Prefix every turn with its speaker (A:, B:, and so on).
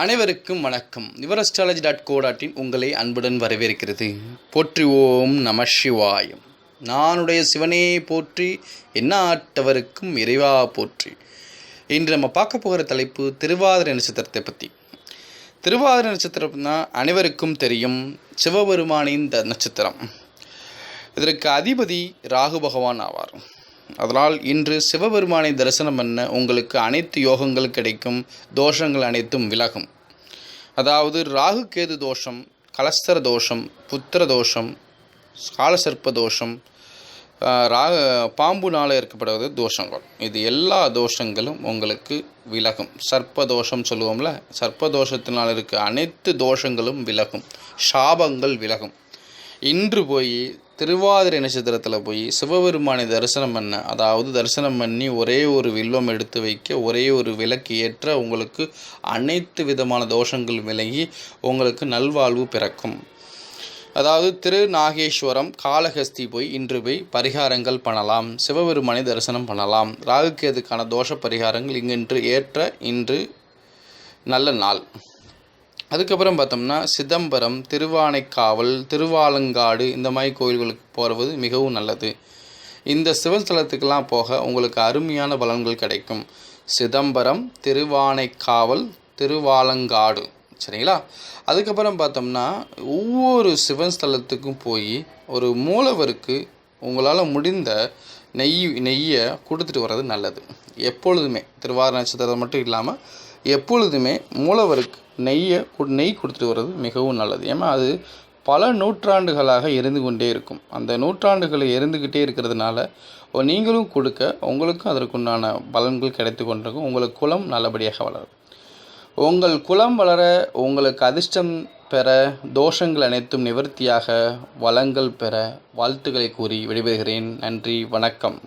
A: அனைவருக்கும் வணக்கம். யுவரஸ்ட்ராலஜி dot co டாட்டின் உங்களை அன்புடன் வரவேற்கிறது. போற்றி ஓம் நம சிவாயம் நானுடைய சிவனே போற்றி என்ன ஆட்டவருக்கும் இறைவா போற்றி. இன்று நம்ம பார்க்க போகிற தலைப்பு திருவாதிரை நட்சத்திரத்தை பற்றி திருவாதிரை நட்சத்திரம்னா அனைவருக்கும் தெரியும் சிவபெருமானின் த நட்சத்திரம். இதற்கு அதிபதி ராகு பகவான் ஆவார். அதனால் இன்று சிவபெருமானை தரிசனம் பண்ண உங்களுக்கு அனைத்து யோகங்கள் கிடைக்கும் தோஷங்கள் அனைத்தும் விலகும். அதாவது ராகு கேது தோஷம் கலஸ்தர தோஷம் புத்திர தோஷம் காலசர்ப்ப தோஷம் ராக ரா பாம்புனால் ஏற்கப்படுவது தோஷங்கள். இது எல்லா தோஷங்களும் உங்களுக்கு விலகும். சர்ப்ப தோஷம் சொல்லுவோம்ல சர்ப்ப தோஷத்தினால் இருக்க அனைத்து தோஷங்களும் விலகும். சாபங்கள் விலகும். இன்று போய் திருவாதிரை நட்சத்திரத்தில் போய் சிவபெருமானை தரிசனம் பண்ண அதாவது தரிசனம் பண்ணி ஒரே ஒரு வில்வம் எடுத்து வைக்க ஒரே ஒரு விளக்கு ஏற்ற உங்களுக்கு அனைத்து விதமான தோஷங்கள் விலகி உங்களுக்கு நல்வாழ்வு பிறக்கும். அதாவது திரு நாகேஸ்வரம் காளஹஸ்தி போய் இன்று போய் பரிகாரங்கள் பண்ணலாம் சிவபெருமானை தரிசனம் பண்ணலாம். ராகுக்கேதுக்கான தோஷ பரிகாரங்கள் இங்கின்று ஏற்ற இன்று நல்ல நாள். அதுக்கப்புறம் பார்த்தோம்னா சிதம்பரம் திருவானைக்காவல் திருவாலங்காடு இந்த மாதிரி கோயில்களுக்கு போகிறது மிகவும் நல்லது. இந்த சிவஸ்தலத்துக்கெல்லாம் போக உங்களுக்கு அருமையான பலன்கள் கிடைக்கும். சிதம்பரம் திருவானைக்காவல் திருவாலங்காடு. சரிங்களா? அதுக்கப்புறம் பார்த்தோம்னா ஒவ்வொரு சிவன் ஸ்தலத்துக்கும் போய் ஒரு மூலவருக்கு உங்களால் முடிந்த நெய் நெய்யை கொடுத்துட்டு வர்றது நல்லது. எப்பொழுதுமே. திருவாரூர் நட்சத்திரத்தை மட்டும் இல்லாமல் எப்பொழுதுமே மூலவருக்கு நெய்யை நெய் கொடுத்துட்டு வர்றது மிகவும் நல்லது. ஏன்னா அது பல நூற்றாண்டுகளாக இருந்து கொண்டே இருக்கும். அந்த நூற்றாண்டுகளை இருந்துக்கிட்டே இருக்கிறதுனால நீங்களும் கொடுக்க உங்களுக்கும் அதற்குண்டான பலன்கள் கிடைத்து கொண்டிருக்கும். உங்களுக்கு குலம் நல்லபடியாக வளரும். உங்கள் குலம் வளர உங்களுக்கு அதிர்ஷ்டம் பெற தோஷங்கள் அனைத்தும் நிவர்த்தியாக வளங்கள் பெற வாழ்த்துக்களை கூறி விடைபெறுகிறேன். நன்றி வணக்கம்.